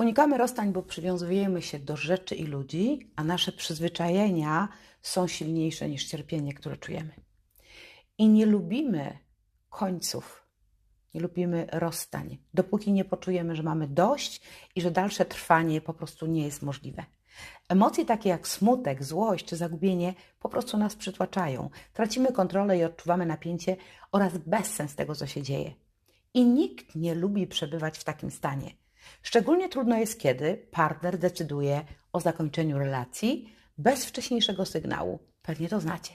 Unikamy rozstań, bo przywiązujemy się do rzeczy i ludzi, a nasze przyzwyczajenia są silniejsze niż cierpienie, które czujemy. I nie lubimy końców, nie lubimy rozstań, dopóki nie poczujemy, że mamy dość i że dalsze trwanie po prostu nie jest możliwe. Emocje takie jak smutek, złość czy zagubienie po prostu nas przytłaczają. Tracimy kontrolę i odczuwamy napięcie oraz bezsens tego, co się dzieje. I nikt nie lubi przebywać w takim stanie. Szczególnie trudno jest, kiedy partner decyduje o zakończeniu relacji bez wcześniejszego sygnału. Pewnie to znacie.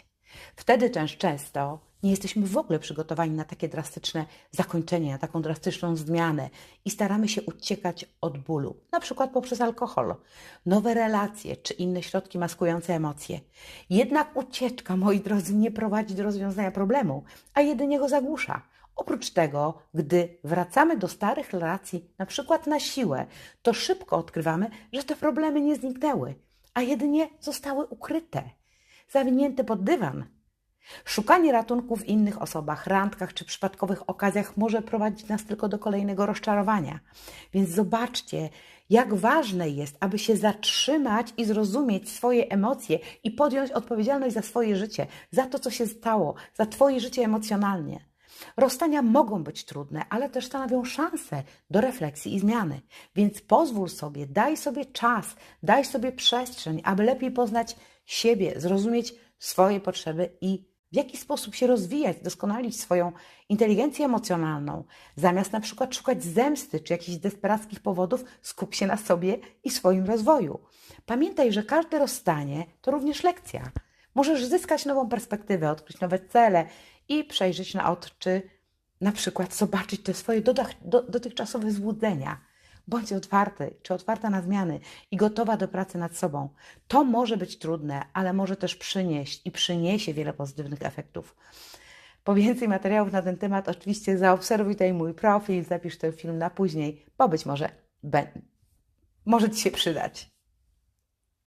Wtedy też często nie jesteśmy w ogóle przygotowani na takie drastyczne zakończenie, na taką drastyczną zmianę i staramy się uciekać od bólu, na przykład poprzez alkohol, nowe relacje czy inne środki maskujące emocje. Jednak ucieczka, moi drodzy, nie prowadzi do rozwiązania problemu, a jedynie go zagłusza. Oprócz tego, gdy wracamy do starych relacji, na przykład na siłę, to szybko odkrywamy, że te problemy nie zniknęły, a jedynie zostały ukryte, zawinięte pod dywan. Szukanie ratunku w innych osobach, randkach czy przypadkowych okazjach może prowadzić nas tylko do kolejnego rozczarowania. Więc zobaczcie, jak ważne jest, aby się zatrzymać i zrozumieć swoje emocje i podjąć odpowiedzialność za swoje życie, za to, co się stało, za Twoje życie emocjonalnie. Rozstania mogą być trudne, ale też stanowią szansę do refleksji i zmiany. Więc pozwól sobie, daj sobie czas, daj sobie przestrzeń, aby lepiej poznać siebie, zrozumieć swoje potrzeby i w jaki sposób się rozwijać, doskonalić swoją inteligencję emocjonalną. Zamiast na przykład szukać zemsty czy jakichś desperackich powodów, skup się na sobie i swoim rozwoju. Pamiętaj, że każde rozstanie to również lekcja. Możesz zyskać nową perspektywę, odkryć nowe cele i przejrzeć na oczy, na przykład zobaczyć te swoje dotychczasowe złudzenia. Bądź otwarty czy otwarta na zmiany i gotowa do pracy nad sobą. To może być trudne, ale może też przynieść i przyniesie wiele pozytywnych efektów. Po więcej materiałów na ten temat, oczywiście zaobserwuj tutaj mój profil, zapisz ten film na później, bo być może może Ci się przydać.